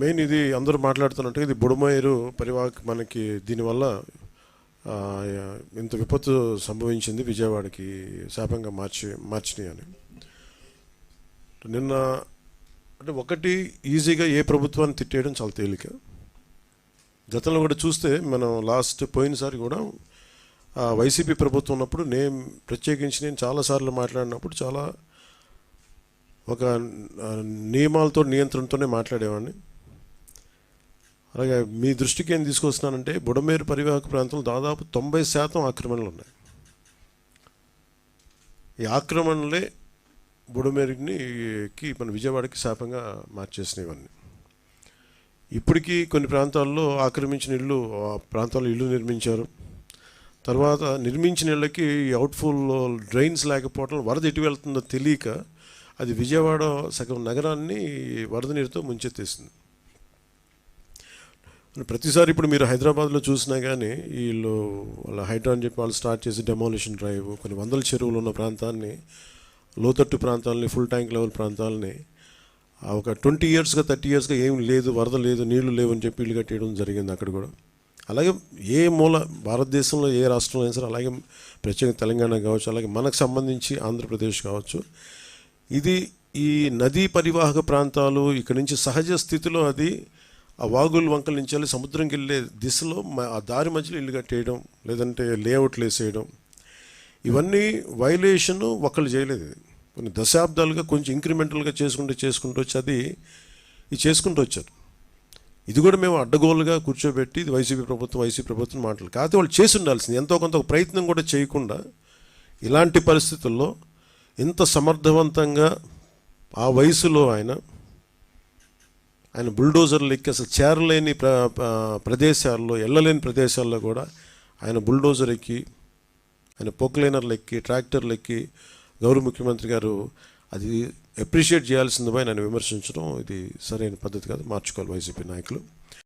Main ఇది అందరూ మాట్లాడుతున్నట్టు ఇది బుడమేరు పరివా మనకి దీనివల్ల ఇంత విపత్తు సంభవించింది విజయవాడకి శాపంగా మార్చి మార్చినాయి అని నిన్న అంటే ఒకటి ఈజీగా ఏ ప్రభుత్వాన్ని తిట్టేయడం చాలా తేలిక. గతంలో కూడా చూస్తే మనం లాస్ట్ పోయినసారి కూడా వైసీపీ ప్రభుత్వం ఉన్నప్పుడు నేను ప్రత్యేకించి నేను చాలాసార్లు మాట్లాడినప్పుడు చాలా ఒక నియమాలతో నియంత్రణతోనే మాట్లాడేవాడిని. అలాగే మీ దృష్టికి ఏం తీసుకొస్తున్నానంటే బుడమేరు పరివాహక ప్రాంతంలో దాదాపు తొంభై శాతం ఆక్రమణలు ఉన్నాయి. ఈ ఆక్రమణలే బుడమేరుకి మన విజయవాడకి శాపంగా మార్చేసినవన్నీ ఇప్పటికీ కొన్ని ప్రాంతాల్లో ఆక్రమించిన ఇల్లు ఆ ప్రాంతాల్లో ఇల్లు నిర్మించారు. తర్వాత నిర్మించిన ఇళ్ళకి అవుట్ఫుల్ డ్రైన్స్ లేకపోవడం వరద ఎటు వెళ్తుందో తెలియక అది విజయవాడ సగం నగరాన్ని వరద నీరుతో ముంచెత్తేసింది. ప్రతిసారి ఇప్పుడు మీరు హైదరాబాద్లో చూసినా కానీ వీళ్ళు వాళ్ళ హైడ్రా అని చెప్పి వాళ్ళు స్టార్ట్ చేసి డెమాలిషన్ డ్రైవ్ కొన్ని వందల చెరువులు ఉన్న ప్రాంతాన్ని లోతట్టు ప్రాంతాలని ఫుల్ ట్యాంక్ లెవెల్ ప్రాంతాలని ఆ ఒక ట్వంటీ ఇయర్స్గా థర్టీ ఇయర్స్గా ఏం లేదు వరద లేదు నీళ్ళు లేవు అని చెప్పి ఇల్లు కట్టేయడం జరిగింది అక్కడ కూడా. అలాగే ఏ మూల భారతదేశంలో ఏ రాష్ట్రంలో అయినా సరే అలాగే ప్రత్యేక తెలంగాణ కావచ్చు అలాగే మనకు సంబంధించి ఆంధ్రప్రదేశ్ కావచ్చు. ఇది ఈ నదీ పరివాహక ప్రాంతాలు ఇక్కడ నుంచి సహజ స్థితిలో అది ఆ వాగులు వంకల నుంచి వెళ్ళి సముద్రంకి వెళ్ళే దిశలో ఆ దారి మధ్యలో ఇల్లు కట్టేయడం లేదంటే లేఅవుట్లు వేసేయడం. ఇవన్నీ వైలేషన్ ఒకళ్ళు చేయలేదు. కొన్ని దశాబ్దాలుగా కొంచెం ఇంక్రిమెంటల్గా చేసుకుంటూ చేసుకుంటూ వచ్చి అది ఇది చేసుకుంటూ వచ్చారు. ఇది కూడా మేము అడ్డగోలుగా కూర్చోబెట్టి ఇది వైసీపీ ప్రభుత్వం వైసీపీ ప్రభుత్వం మాటలు. కాకపోతే వాళ్ళు చేసి ఉండాల్సింది. ఎంతో కొంత ప్రయత్నం కూడా చేయకుండా ఇలాంటి పరిస్థితుల్లో ఇంత సమర్థవంతంగా ఆ వయసులో ఆయన ఆయన బుల్డోజర్లు ఎక్కి అసలు చేరలేని ప్ర ప్రదేశాల్లో వెళ్ళలేని ప్రదేశాల్లో కూడా ఆయన బుల్డోజర్ ఎక్కి ఆయన పొక్లైనర్లు ఎక్కి ట్రాక్టర్లు ఎక్కి గౌరవ ముఖ్యమంత్రి గారు అది అప్రిషియేట్ చేయాల్సిందిపై నన్ను విమర్శించడం ఇది సరైన పద్ధతి కాదు. మార్చుకోవాలి వైసీపీ నాయకులు.